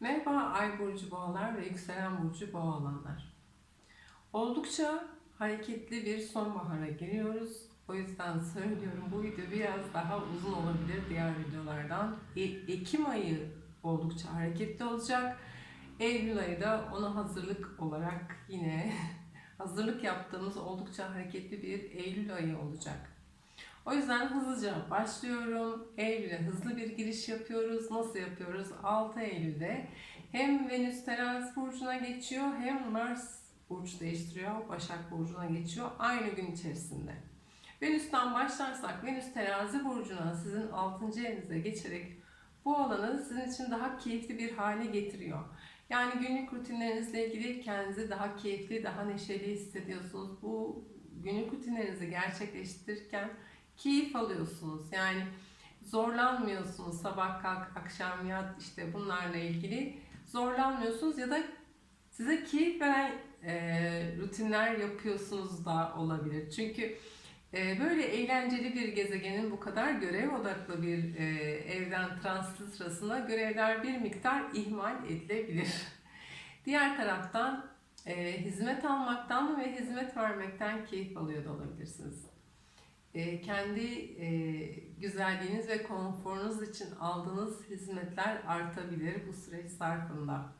Merhaba Ay burcu boğalar ve yükselen burcu boğa olanlar. Oldukça hareketli bir sonbahara giriyoruz. O yüzden söylüyorum bu video biraz daha uzun olabilir diğer videolardan. E- Ekim ayı oldukça hareketli olacak. Eylül ayı da ona hazırlık olarak yine hazırlık yaptığımız oldukça hareketli bir Eylül ayı olacak. O yüzden hızlıca başlıyorum. Eylül'e hızlı bir giriş yapıyoruz. Nasıl yapıyoruz? 6 Eylül'de hem Venüs terazi burcuna geçiyor hem Mars burç değiştiriyor. Başak burcuna geçiyor aynı gün içerisinde. Venüs'ten başlarsak Venüs terazi burcuna sizin 6. evinize geçerek bu alanı sizin için daha keyifli bir hale getiriyor. Yani günlük rutinlerinizle ilgili kendinizi daha keyifli, daha neşeli hissediyorsunuz. Bu günlük rutinlerinizi gerçekleştirirken keyif alıyorsunuz. Yani zorlanmıyorsunuz sabah kalk akşam yat işte bunlarla ilgili zorlanmıyorsunuz ya da size keyif veren e, rutinler yapıyorsunuz da olabilir. Çünkü e, böyle eğlenceli bir gezegenin bu kadar görev odaklı bir e, evren transiti sırasında görevler bir miktar ihmal edilebilir. Diğer taraftan e, hizmet almaktan ve hizmet vermekten keyif alıyor da olabilirsiniz e, kendi e, güzelliğiniz ve konforunuz için aldığınız hizmetler artabilir bu süreç zarfında.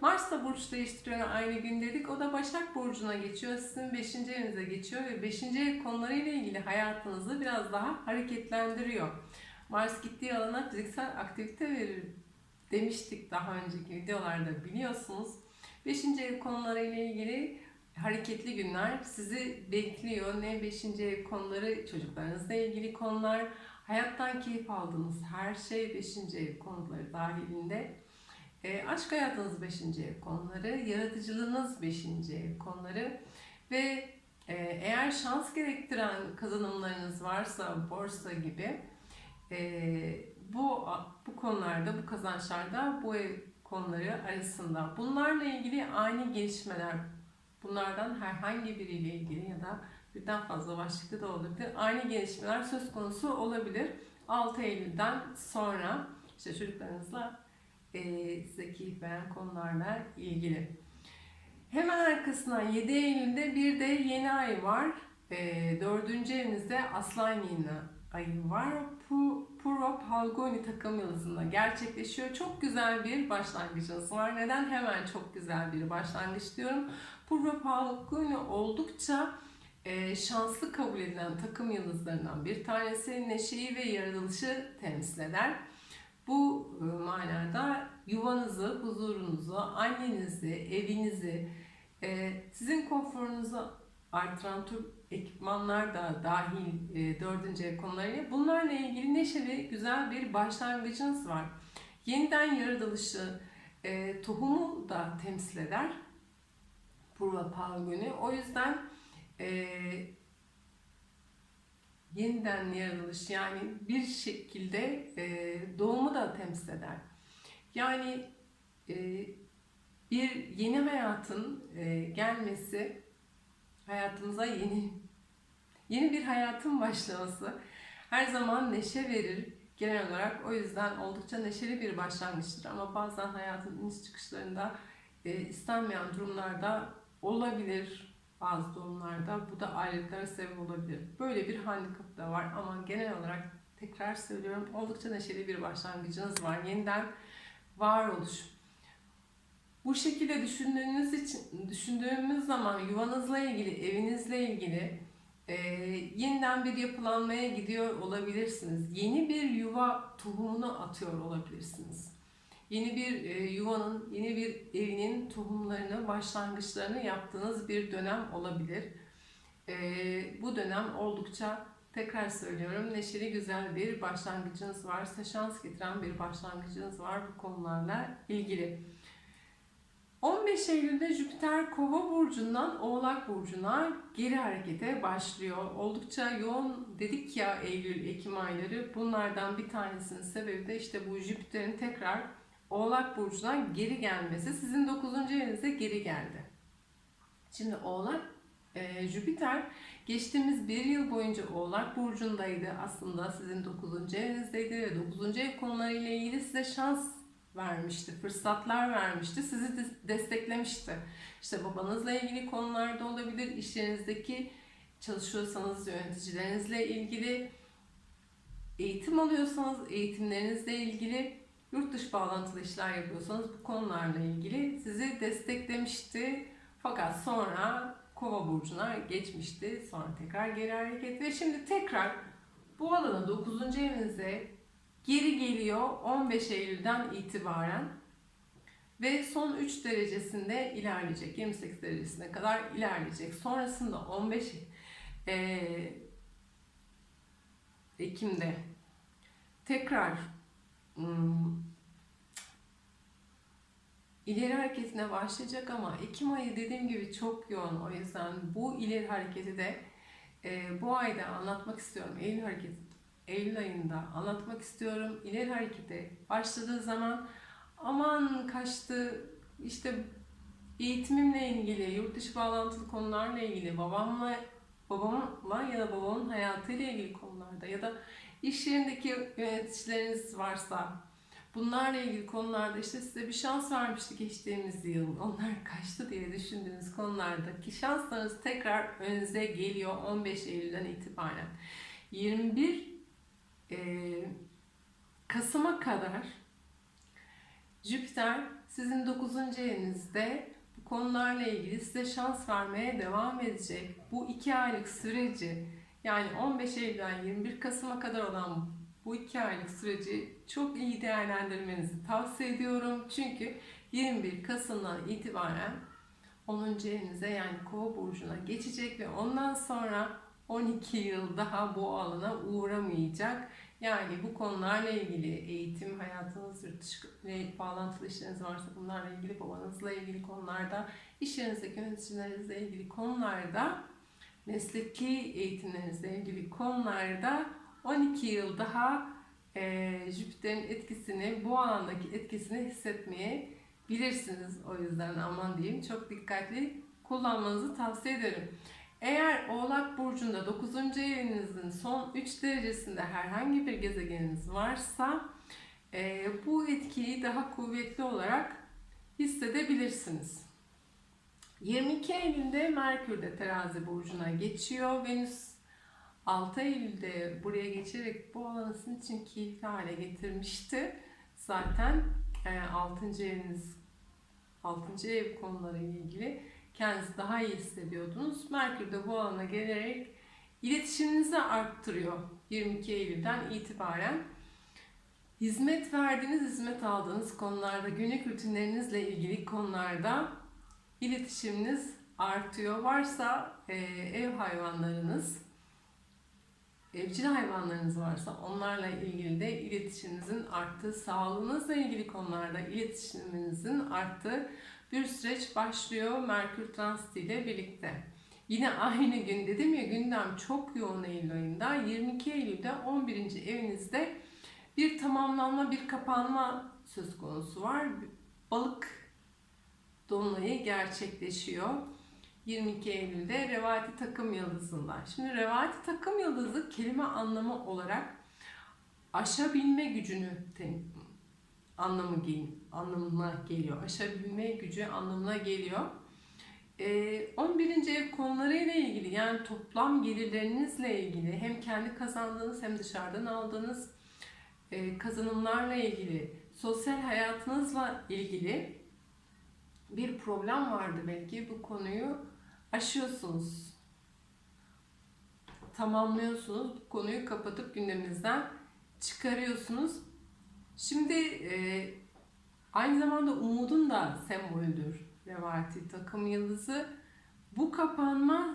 Mars da burç değiştiriyor aynı gün dedik. O da Başak Burcu'na geçiyor. Sizin 5. evinize geçiyor ve 5. ev konularıyla ilgili hayatınızı biraz daha hareketlendiriyor. Mars gittiği alana fiziksel aktivite verir demiştik daha önceki videolarda biliyorsunuz. 5. ev konularıyla ilgili hareketli günler sizi bekliyor. Ne 5. ev konuları, çocuklarınızla ilgili konular, hayattan keyif aldığınız her şey 5. ev konuları dahilinde. E, aşk hayatınız 5. ev konuları, yaratıcılığınız 5. ev konuları ve e, eğer şans gerektiren kazanımlarınız varsa borsa gibi e, bu bu konularda, bu kazançlarda bu ev konuları arasında. Bunlarla ilgili ani gelişmeler Bunlardan herhangi biriyle ilgili ya da birden fazla başlıkta da olabilir. Aynı gelişmeler söz konusu olabilir. 6 Eylül'den sonra işte çocuklarınızla e, size keyif veren konularla ilgili. Hemen arkasından 7 Eylül'de bir de yeni ay var. E, 4. evinizde Aslan yeni ayı var. Bu Purva Palguni takım yıldızında gerçekleşiyor. Çok güzel bir başlangıcınız var. Neden hemen çok güzel bir başlangıç diyorum? Purva Palguni oldukça e, şanslı kabul edilen takım yıldızlarından bir tanesi. Neşeyi ve yaratılışı temsil eder. Bu e, manada yuvanızı, huzurunuzu, annenizi, evinizi, e, sizin konforunuzu artıran tür ekipmanlar da dahil e, dördüncü konularıyla bunlarla ilgili neşeli güzel bir başlangıcınız var. Yeniden yaratılışı, e, tohumu da temsil eder. Purva Palguni. O yüzden e, yeniden yaratılış yani bir şekilde e, doğumu da temsil eder. Yani e, bir yeni hayatın e, gelmesi hayatımıza yeni yeni bir hayatın başlaması her zaman neşe verir genel olarak. O yüzden oldukça neşeli bir başlangıçtır ama bazen hayatın iniş çıkışlarında e, istenmeyen durumlarda olabilir bazı durumlarda. Bu da ayrılıklara sebep olabilir. Böyle bir handikap da var ama genel olarak tekrar söylüyorum oldukça neşeli bir başlangıcınız var. Yeniden varoluş. Bu şekilde düşündüğünüz için düşündüğümüz zaman yuvanızla ilgili, evinizle ilgili e, yeniden bir yapılanmaya gidiyor olabilirsiniz. Yeni bir yuva tohumunu atıyor olabilirsiniz. Yeni bir e, yuvanın, yeni bir evinin tohumlarını, başlangıçlarını yaptığınız bir dönem olabilir. E, bu dönem oldukça tekrar söylüyorum neşeli güzel bir başlangıcınız varsa şans getiren bir başlangıcınız var bu konularla ilgili. 15 Eylül'de Jüpiter Kova burcundan Oğlak burcuna geri harekete başlıyor. Oldukça yoğun dedik ya Eylül Ekim ayları. Bunlardan bir tanesinin sebebi de işte bu Jüpiter'in tekrar Oğlak burcuna geri gelmesi. Sizin 9. evinize geri geldi. Şimdi Oğlak e, Jüpiter geçtiğimiz bir yıl boyunca Oğlak burcundaydı. Aslında sizin 9. evinizdeydi ve 9. ev konularıyla ilgili size şans vermişti, fırsatlar vermişti, sizi de- desteklemişti. İşte babanızla ilgili konularda olabilir, iş yerinizdeki çalışıyorsanız yöneticilerinizle ilgili, eğitim alıyorsanız eğitimlerinizle ilgili, yurt dışı bağlantılı işler yapıyorsanız bu konularla ilgili sizi desteklemişti. Fakat sonra Kova burcuna geçmişti. Sonra tekrar geri hareket ve şimdi tekrar bu alana 9. evinize geri geliyor 15 Eylül'den itibaren ve son 3 derecesinde ilerleyecek. 28 derecesine kadar ilerleyecek. Sonrasında 15 eee, Ekim'de tekrar hmm, ileri hareketine başlayacak ama Ekim ayı dediğim gibi çok yoğun. O yüzden bu ileri hareketi de e, bu ayda anlatmak istiyorum. Eylül hareketi, Eylül ayında anlatmak istiyorum. İleri harekete başladığı zaman aman kaçtı işte eğitimimle ilgili, yurt dışı bağlantılı konularla ilgili, babamla babamla ya da babamın hayatıyla ilgili konularda ya da iş yerindeki yöneticileriniz varsa bunlarla ilgili konularda işte size bir şans vermiştik geçtiğimiz yıl. Onlar kaçtı diye düşündüğünüz konulardaki şanslarınız tekrar önünüze geliyor 15 Eylül'den itibaren. 21 eee, Kasım'a kadar Jüpiter sizin 9. evinizde bu konularla ilgili size şans vermeye devam edecek. Bu iki aylık süreci yani 15 Eylül'den 21 Kasım'a kadar olan bu iki aylık süreci çok iyi değerlendirmenizi tavsiye ediyorum. Çünkü 21 Kasım'dan itibaren 10. evinize yani Kova burcuna geçecek ve ondan sonra 12 yıl daha bu alana uğramayacak. Yani bu konularla ilgili eğitim, hayatınız, yurt dışı bağlantılı işleriniz varsa bunlarla ilgili, babanızla ilgili konularda, iş yerinizdeki yöneticilerinizle ilgili konularda, mesleki eğitimlerinizle ilgili konularda 12 yıl daha e, Jüpiter'in etkisini, bu alandaki etkisini hissetmeye bilirsiniz. O yüzden aman diyeyim çok dikkatli kullanmanızı tavsiye ederim. Eğer Oğlak Burcu'nda 9. evinizin son 3 derecesinde herhangi bir gezegeniniz varsa e, bu etkiyi daha kuvvetli olarak hissedebilirsiniz. 22 Eylül'de Merkür de Terazi Burcu'na geçiyor. Venüs 6 Eylül'de buraya geçerek bu alanı sizin için keyifli hale getirmişti. Zaten e, 6. eviniz 6. ev konuları ile ilgili kendinizi daha iyi hissediyordunuz. Merkür de bu alana gelerek iletişiminizi arttırıyor 22 Eylül'den itibaren. Hizmet verdiğiniz, hizmet aldığınız konularda, günlük rutinlerinizle ilgili konularda iletişiminiz artıyor. Varsa e, ev hayvanlarınız, evcil hayvanlarınız varsa onlarla ilgili de iletişiminizin arttığı, sağlığınızla ilgili konularda iletişiminizin arttığı bir süreç başlıyor Merkür Transit ile birlikte. Yine aynı gün dedim ya gündem çok yoğun Eylül ayında. 22 Eylül'de 11. evinizde bir tamamlanma, bir kapanma söz konusu var. Balık dolunayı gerçekleşiyor. 22 Eylül'de Revati takım yıldızında. Şimdi Revati takım yıldızı kelime anlamı olarak aşabilme gücünü anlamı anlamına geliyor. Aşabilme gücü anlamına geliyor. Ee, 11. ev konularıyla ilgili yani toplam gelirlerinizle ilgili hem kendi kazandığınız hem dışarıdan aldığınız e, kazanımlarla ilgili sosyal hayatınızla ilgili bir problem vardı belki bu konuyu aşıyorsunuz. Tamamlıyorsunuz. Bu konuyu kapatıp gündeminizden çıkarıyorsunuz. Şimdi e, aynı zamanda umudun da sembolüdür Revati takım yıldızı. Bu kapanma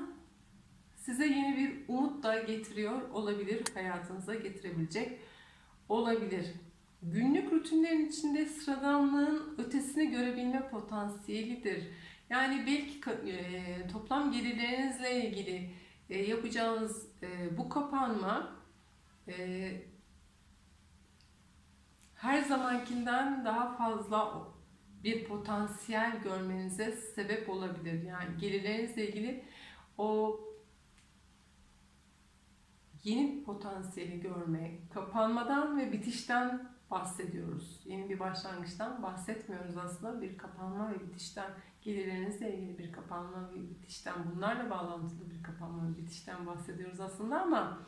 size yeni bir umut da getiriyor olabilir. Hayatınıza getirebilecek olabilir. Günlük rutinlerin içinde sıradanlığın ötesini görebilme potansiyelidir. Yani belki e, toplam gelirlerinizle ilgili e, yapacağınız e, bu kapanma e, her zamankinden daha fazla bir potansiyel görmenize sebep olabilir. Yani gelirlerinizle ilgili o yeni potansiyeli görme, kapanmadan ve bitişten bahsediyoruz. Yeni bir başlangıçtan bahsetmiyoruz aslında. Bir kapanma ve bitişten, gelirlerinizle ilgili bir kapanma ve bitişten, bunlarla bağlantılı bir kapanma ve bitişten bahsediyoruz aslında ama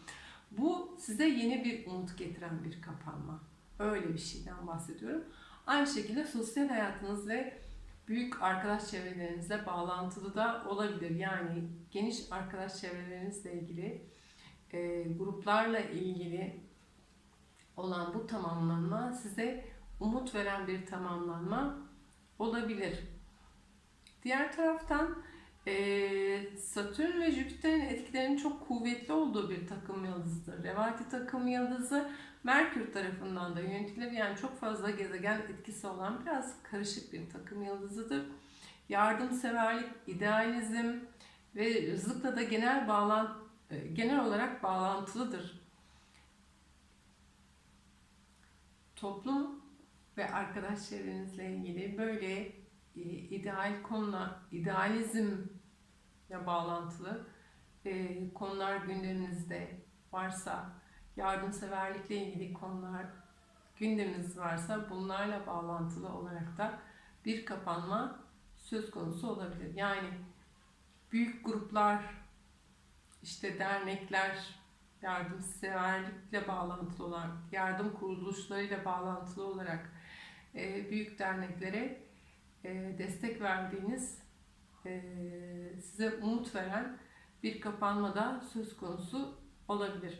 bu size yeni bir umut getiren bir kapanma. Öyle bir şeyden bahsediyorum. Aynı şekilde sosyal hayatınız ve büyük arkadaş çevrelerinizle bağlantılı da olabilir. Yani geniş arkadaş çevrelerinizle ilgili, e, gruplarla ilgili olan bu tamamlanma size umut veren bir tamamlanma olabilir. Diğer taraftan e, Satürn ve Jüpiter'in etkilerinin çok kuvvetli olduğu bir takım yıldızıdır. Revati takım yıldızı Merkür tarafından da yönetilir. Yani çok fazla gezegen etkisi olan biraz karışık bir takım yıldızıdır. Yardımseverlik, idealizm ve rızıkla da genel bağlan e, genel olarak bağlantılıdır. Toplum ve arkadaş çevrenizle ilgili böyle ideal konular, idealizmle bağlantılı e, konular gündeminizde varsa, yardımseverlikle ilgili konular gündeminiz varsa bunlarla bağlantılı olarak da bir kapanma söz konusu olabilir. Yani büyük gruplar, işte dernekler, yardımseverlikle bağlantılı olarak, yardım kuruluşlarıyla bağlantılı olarak e, büyük derneklere e, destek verdiğiniz, e, size umut veren bir kapanma da söz konusu olabilir.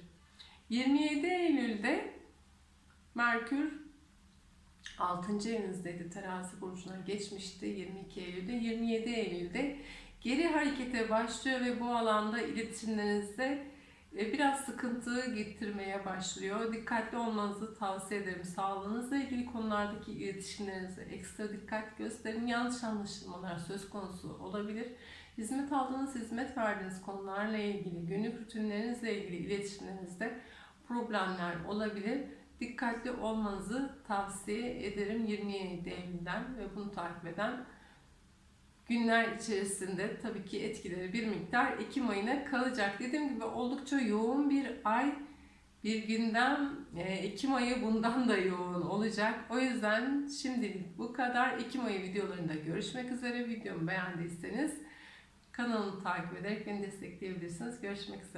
27 Eylül'de Merkür 6. evinizdeydi. Terazi burcuna geçmişti 22 Eylül'de. 27 Eylül'de geri harekete başlıyor ve bu alanda iletişimlerinizde biraz sıkıntı getirmeye başlıyor. Dikkatli olmanızı tavsiye ederim. Sağlığınızla ilgili konulardaki iletişimlerinize ekstra dikkat gösterin. Yanlış anlaşılmalar söz konusu olabilir. Hizmet aldığınız, hizmet verdiğiniz konularla ilgili, günlük rutinlerinizle ilgili iletişimlerinizde problemler olabilir. Dikkatli olmanızı tavsiye ederim 27 Eylül'den ve bunu takip eden günler içerisinde tabii ki etkileri bir miktar Ekim ayına kalacak. Dediğim gibi oldukça yoğun bir ay. Bir gündem e, Ekim ayı bundan da yoğun olacak. O yüzden şimdilik bu kadar. Ekim ayı videolarında görüşmek üzere. Videomu beğendiyseniz kanalımı takip ederek beni destekleyebilirsiniz. Görüşmek üzere.